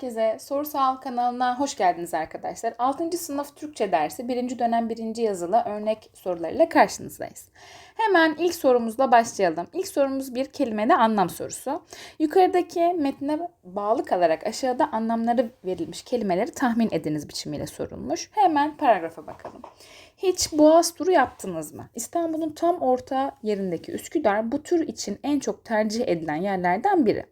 herkese. Soru Sağal kanalına hoş geldiniz arkadaşlar. 6. sınıf Türkçe dersi 1. dönem 1. yazılı örnek sorularıyla karşınızdayız. Hemen ilk sorumuzla başlayalım. İlk sorumuz bir kelimede anlam sorusu. Yukarıdaki metne bağlı kalarak aşağıda anlamları verilmiş kelimeleri tahmin ediniz biçimiyle sorulmuş. Hemen paragrafa bakalım. Hiç boğaz turu yaptınız mı? İstanbul'un tam orta yerindeki Üsküdar bu tür için en çok tercih edilen yerlerden biri.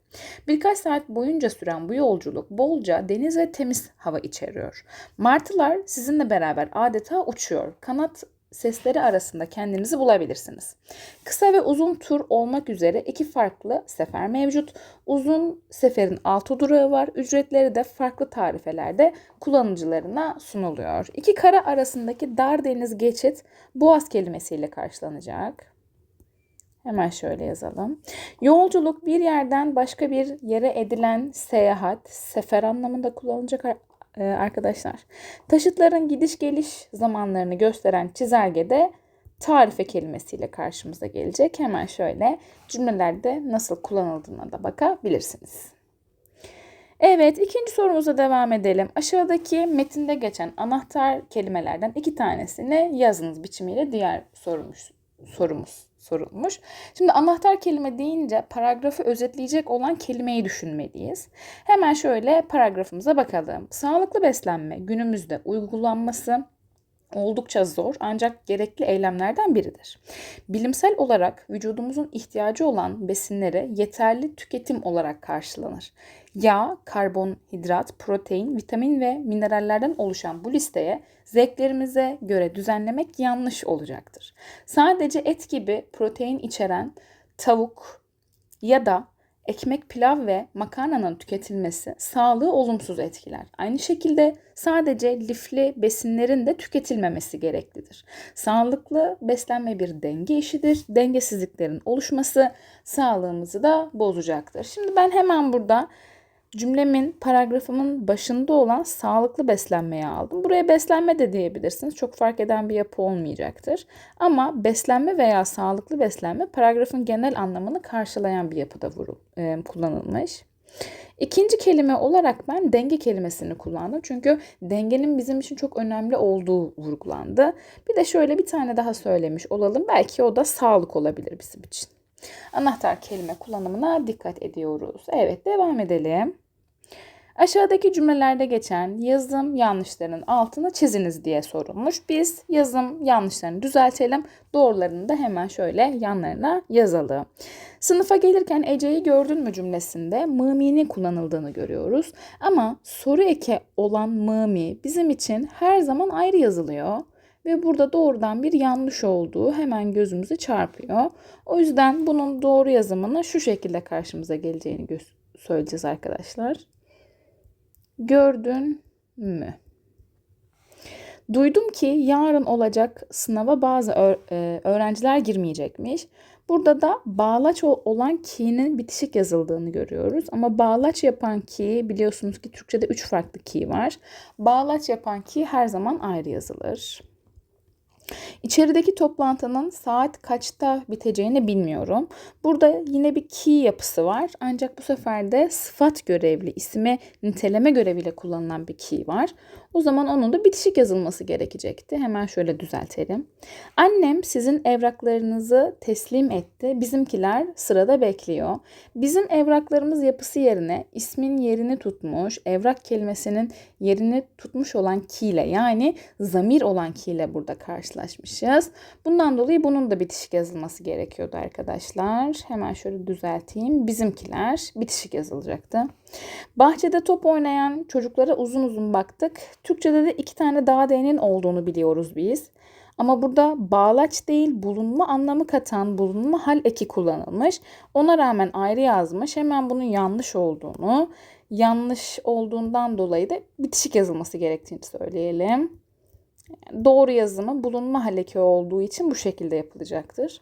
Birkaç saat boyunca süren bu yolculuk bolca deniz ve temiz hava içeriyor. Martılar sizinle beraber adeta uçuyor. Kanat sesleri arasında kendinizi bulabilirsiniz. Kısa ve uzun tur olmak üzere iki farklı sefer mevcut. Uzun seferin altı durağı var. Ücretleri de farklı tarifelerde kullanıcılarına sunuluyor. İki kara arasındaki dar deniz geçit boğaz kelimesiyle karşılanacak. Hemen şöyle yazalım. Yolculuk bir yerden başka bir yere edilen seyahat, sefer anlamında kullanılacak e, arkadaşlar. Taşıtların gidiş geliş zamanlarını gösteren çizelgede tarife kelimesiyle karşımıza gelecek. Hemen şöyle cümlelerde nasıl kullanıldığına da bakabilirsiniz. Evet, ikinci sorumuza devam edelim. Aşağıdaki metinde geçen anahtar kelimelerden iki tanesini yazınız biçimiyle diğer sorumuz, sorumuz sorulmuş. Şimdi anahtar kelime deyince paragrafı özetleyecek olan kelimeyi düşünmeliyiz. Hemen şöyle paragrafımıza bakalım. Sağlıklı beslenme günümüzde uygulanması oldukça zor ancak gerekli eylemlerden biridir. Bilimsel olarak vücudumuzun ihtiyacı olan besinleri yeterli tüketim olarak karşılanır. Yağ, karbonhidrat, protein, vitamin ve minerallerden oluşan bu listeye zevklerimize göre düzenlemek yanlış olacaktır. Sadece et gibi protein içeren tavuk ya da ekmek, pilav ve makarnanın tüketilmesi sağlığı olumsuz etkiler. Aynı şekilde sadece lifli besinlerin de tüketilmemesi gereklidir. Sağlıklı beslenme bir denge işidir. Dengesizliklerin oluşması sağlığımızı da bozacaktır. Şimdi ben hemen burada cümlemin, paragrafımın başında olan sağlıklı beslenmeyi aldım. Buraya beslenme de diyebilirsiniz. Çok fark eden bir yapı olmayacaktır. Ama beslenme veya sağlıklı beslenme paragrafın genel anlamını karşılayan bir yapıda vurul, e, kullanılmış. İkinci kelime olarak ben denge kelimesini kullandım. Çünkü dengenin bizim için çok önemli olduğu vurgulandı. Bir de şöyle bir tane daha söylemiş olalım. Belki o da sağlık olabilir bizim için. Anahtar kelime kullanımına dikkat ediyoruz. Evet devam edelim. Aşağıdaki cümlelerde geçen yazım yanlışlarının altını çiziniz diye sorulmuş. Biz yazım yanlışlarını düzeltelim. Doğrularını da hemen şöyle yanlarına yazalım. Sınıfa gelirken Ece'yi gördün mü cümlesinde mıminin kullanıldığını görüyoruz. Ama soru eki olan mımi bizim için her zaman ayrı yazılıyor ve burada doğrudan bir yanlış olduğu hemen gözümüze çarpıyor. O yüzden bunun doğru yazımını şu şekilde karşımıza geleceğini söyleyeceğiz arkadaşlar. Gördün mü? Duydum ki yarın olacak sınava bazı e, öğrenciler girmeyecekmiş. Burada da bağlaç olan ki'nin bitişik yazıldığını görüyoruz. Ama bağlaç yapan ki biliyorsunuz ki Türkçe'de 3 farklı ki var. Bağlaç yapan ki her zaman ayrı yazılır. İçerideki toplantının saat kaçta biteceğini bilmiyorum. Burada yine bir key yapısı var. Ancak bu sefer de sıfat görevli, isme niteleme göreviyle kullanılan bir key var. O zaman onun da bitişik yazılması gerekecekti. Hemen şöyle düzeltelim. Annem sizin evraklarınızı teslim etti. Bizimkiler sırada bekliyor. Bizim evraklarımız yapısı yerine ismin yerini tutmuş, evrak kelimesinin yerini tutmuş olan ki ile yani zamir olan ki ile burada karşılaşmışız. Bundan dolayı bunun da bitişik yazılması gerekiyordu arkadaşlar. Hemen şöyle düzelteyim. Bizimkiler bitişik yazılacaktı. Bahçede top oynayan çocuklara uzun uzun baktık. Türkçede de iki tane dağ değneğin olduğunu biliyoruz biz. Ama burada bağlaç değil bulunma anlamı katan bulunma hal eki kullanılmış. Ona rağmen ayrı yazmış. Hemen bunun yanlış olduğunu, yanlış olduğundan dolayı da bitişik yazılması gerektiğini söyleyelim. Doğru yazımı bulunma hal eki olduğu için bu şekilde yapılacaktır.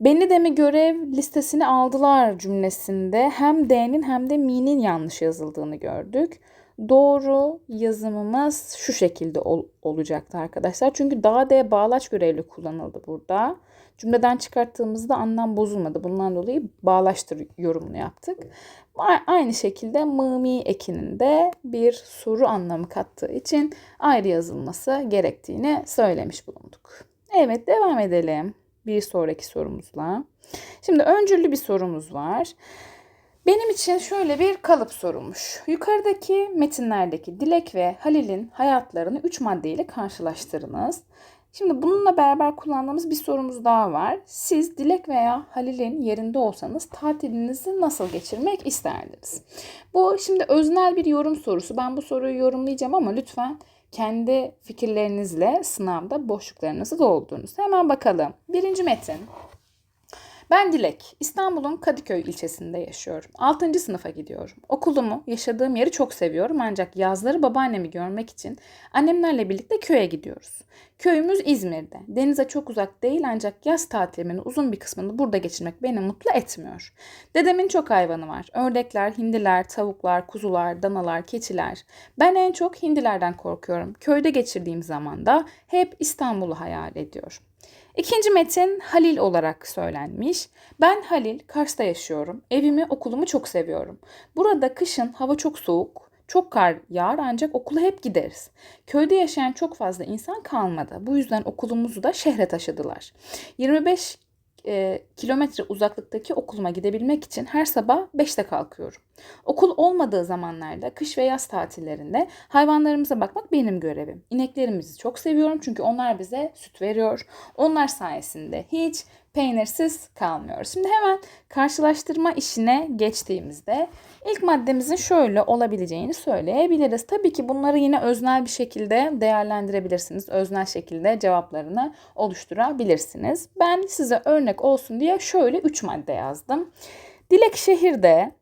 Beni de mi görev listesini aldılar cümlesinde hem D'nin hem de mi'nin yanlış yazıldığını gördük. Doğru yazımımız şu şekilde ol, olacaktı arkadaşlar. Çünkü daha D bağlaç görevli kullanıldı burada. Cümleden çıkarttığımızda anlam bozulmadı. Bundan dolayı bağlaştır yorumunu yaptık. Aynı şekilde mımi ekinin de bir soru anlamı kattığı için ayrı yazılması gerektiğini söylemiş bulunduk. Evet devam edelim bir sonraki sorumuzla. Şimdi öncüllü bir sorumuz var. Benim için şöyle bir kalıp sorulmuş. Yukarıdaki metinlerdeki Dilek ve Halil'in hayatlarını 3 maddeyle karşılaştırınız. Şimdi bununla beraber kullandığımız bir sorumuz daha var. Siz Dilek veya Halil'in yerinde olsanız tatilinizi nasıl geçirmek isterdiniz? Bu şimdi öznel bir yorum sorusu. Ben bu soruyu yorumlayacağım ama lütfen kendi fikirlerinizle sınavda boşluklarınızı doldurunuz. Hemen bakalım. Birinci metin. Ben Dilek. İstanbul'un Kadıköy ilçesinde yaşıyorum. 6. sınıfa gidiyorum. Okulumu, yaşadığım yeri çok seviyorum ancak yazları babaannemi görmek için annemlerle birlikte köye gidiyoruz. Köyümüz İzmir'de. Denize çok uzak değil ancak yaz tatilimin uzun bir kısmını burada geçirmek beni mutlu etmiyor. Dedemin çok hayvanı var. Ördekler, hindiler, tavuklar, kuzular, danalar, keçiler. Ben en çok hindilerden korkuyorum. Köyde geçirdiğim zaman da hep İstanbul'u hayal ediyorum. İkinci metin Halil olarak söylenmiş. Ben Halil, Kars'ta yaşıyorum. Evimi, okulumu çok seviyorum. Burada kışın hava çok soğuk, çok kar yağar ancak okula hep gideriz. Köyde yaşayan çok fazla insan kalmadı. Bu yüzden okulumuzu da şehre taşıdılar. 25 e, kilometre uzaklıktaki okuluma gidebilmek için her sabah 5'te kalkıyorum. Okul olmadığı zamanlarda, kış ve yaz tatillerinde hayvanlarımıza bakmak benim görevim. İneklerimizi çok seviyorum çünkü onlar bize süt veriyor. Onlar sayesinde hiç peynirsiz kalmıyoruz. Şimdi hemen karşılaştırma işine geçtiğimizde ilk maddemizin şöyle olabileceğini söyleyebiliriz. Tabii ki bunları yine öznel bir şekilde değerlendirebilirsiniz. Öznel şekilde cevaplarını oluşturabilirsiniz. Ben size örnek olsun diye şöyle 3 madde yazdım. Dilek şehirde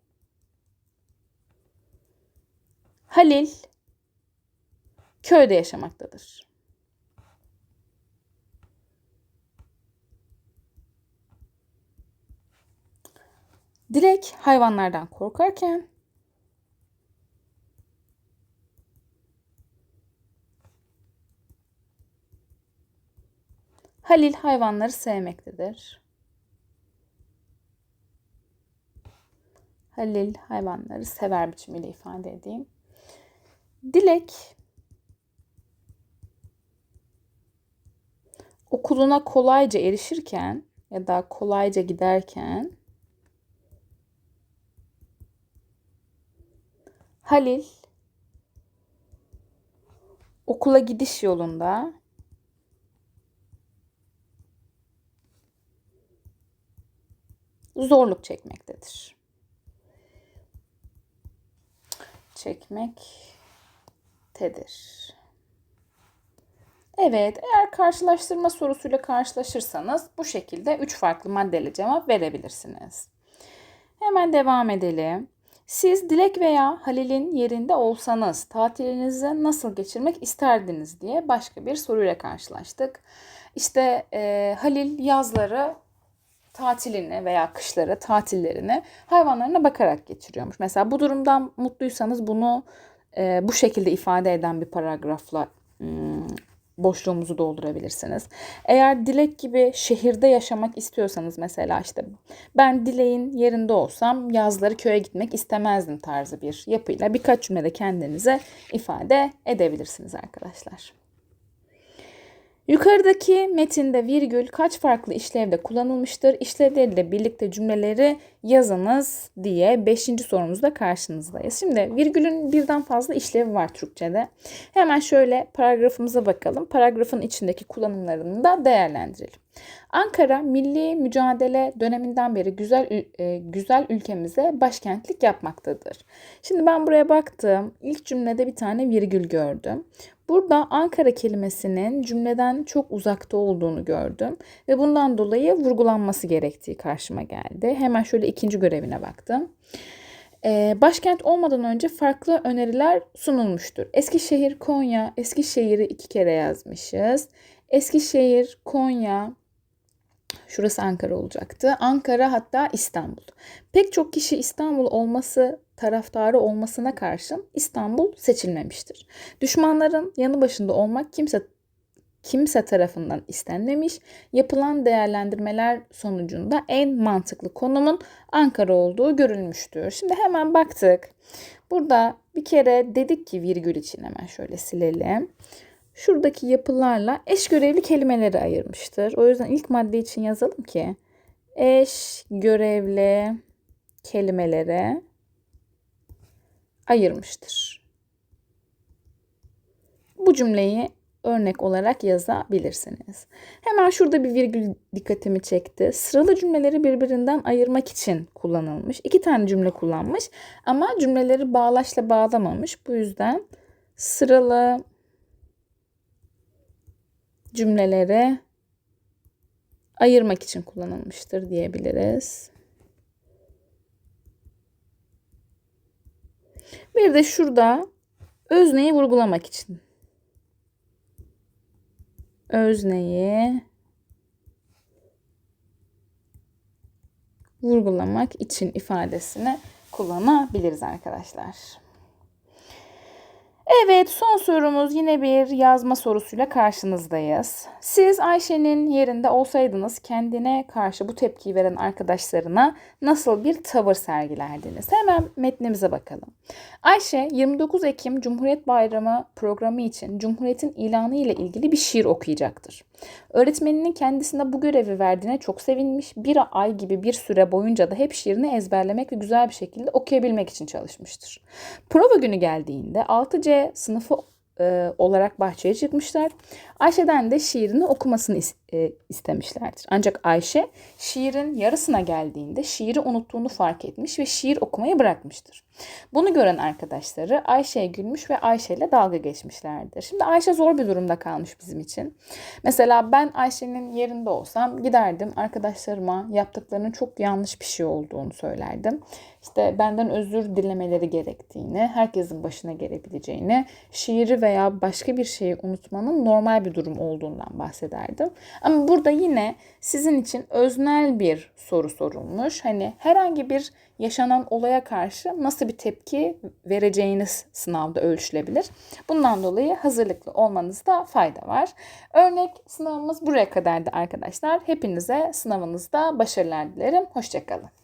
Halil köyde yaşamaktadır. Dilek hayvanlardan korkarken Halil hayvanları sevmektedir. Halil hayvanları sever biçimiyle ifade edeyim. Dilek okuluna kolayca erişirken ya da kolayca giderken Halil okula gidiş yolunda zorluk çekmektedir. Çekmektedir. Evet, eğer karşılaştırma sorusuyla karşılaşırsanız bu şekilde 3 farklı maddeyle cevap verebilirsiniz. Hemen devam edelim. Siz Dilek veya Halil'in yerinde olsanız tatilinizi nasıl geçirmek isterdiniz diye başka bir soruyla karşılaştık. İşte e, Halil yazları tatilini veya kışları tatillerini hayvanlarına bakarak geçiriyormuş. Mesela bu durumdan mutluysanız bunu e, bu şekilde ifade eden bir paragrafla hmm, boşluğumuzu doldurabilirsiniz. Eğer Dilek gibi şehirde yaşamak istiyorsanız mesela işte ben Dilek'in yerinde olsam yazları köye gitmek istemezdim tarzı bir yapıyla birkaç cümlede kendinize ifade edebilirsiniz arkadaşlar. Yukarıdaki metinde virgül kaç farklı işlevde kullanılmıştır? İşlevleriyle birlikte cümleleri yazınız diye 5. sorumuzda karşınızdayız. Şimdi virgülün birden fazla işlevi var Türkçe'de. Hemen şöyle paragrafımıza bakalım. Paragrafın içindeki kullanımlarını da değerlendirelim. Ankara milli mücadele döneminden beri güzel e, güzel ülkemize başkentlik yapmaktadır. Şimdi ben buraya baktım. İlk cümlede bir tane virgül gördüm. Burada Ankara kelimesinin cümleden çok uzakta olduğunu gördüm ve bundan dolayı vurgulanması gerektiği karşıma geldi. Hemen şöyle ikinci görevine baktım. Ee, başkent olmadan önce farklı öneriler sunulmuştur. Eskişehir, Konya, Eskişehir'i iki kere yazmışız. Eskişehir, Konya, Şurası Ankara olacaktı. Ankara hatta İstanbul. Pek çok kişi İstanbul olması taraftarı olmasına karşın İstanbul seçilmemiştir. Düşmanların yanı başında olmak kimse kimse tarafından istenmemiş. Yapılan değerlendirmeler sonucunda en mantıklı konumun Ankara olduğu görülmüştür. Şimdi hemen baktık. Burada bir kere dedik ki virgül için hemen şöyle silelim. Şuradaki yapılarla eş görevli kelimeleri ayırmıştır. O yüzden ilk madde için yazalım ki eş görevli kelimelere ayırmıştır. Bu cümleyi örnek olarak yazabilirsiniz. Hemen şurada bir virgül dikkatimi çekti. Sıralı cümleleri birbirinden ayırmak için kullanılmış. İki tane cümle kullanmış ama cümleleri bağlaçla bağlamamış. Bu yüzden sıralı cümleleri ayırmak için kullanılmıştır diyebiliriz. Bir de şurada özneyi vurgulamak için. Özneyi vurgulamak için ifadesini kullanabiliriz arkadaşlar. Evet son sorumuz yine bir yazma sorusuyla karşınızdayız. Siz Ayşe'nin yerinde olsaydınız kendine karşı bu tepkiyi veren arkadaşlarına nasıl bir tavır sergilerdiniz? Hemen metnimize bakalım. Ayşe 29 Ekim Cumhuriyet Bayramı programı için Cumhuriyet'in ilanı ile ilgili bir şiir okuyacaktır. Öğretmeninin kendisine bu görevi verdiğine çok sevinmiş. Bir ay gibi bir süre boyunca da hep şiirini ezberlemek ve güzel bir şekilde okuyabilmek için çalışmıştır. Prova günü geldiğinde 6C sınıfı e, olarak bahçeye çıkmışlar. Ayşe'den de şiirini okumasını e, istemişlerdir. Ancak Ayşe şiirin yarısına geldiğinde şiiri unuttuğunu fark etmiş ve şiir okumayı bırakmıştır. Bunu gören arkadaşları Ayşe'ye gülmüş ve Ayşe ile dalga geçmişlerdir. Şimdi Ayşe zor bir durumda kalmış bizim için. Mesela ben Ayşe'nin yerinde olsam giderdim arkadaşlarıma yaptıklarının çok yanlış bir şey olduğunu söylerdim. İşte benden özür dilemeleri gerektiğini, herkesin başına gelebileceğini, şiiri veya başka bir şeyi unutmanın normal bir durum olduğundan bahsederdim. Ama burada yine sizin için öznel bir soru sorulmuş. Hani herhangi bir yaşanan olaya karşı nasıl bir tepki vereceğiniz sınavda ölçülebilir. Bundan dolayı hazırlıklı olmanızda fayda var. Örnek sınavımız buraya kadardı arkadaşlar. Hepinize sınavınızda başarılar dilerim. Hoşçakalın.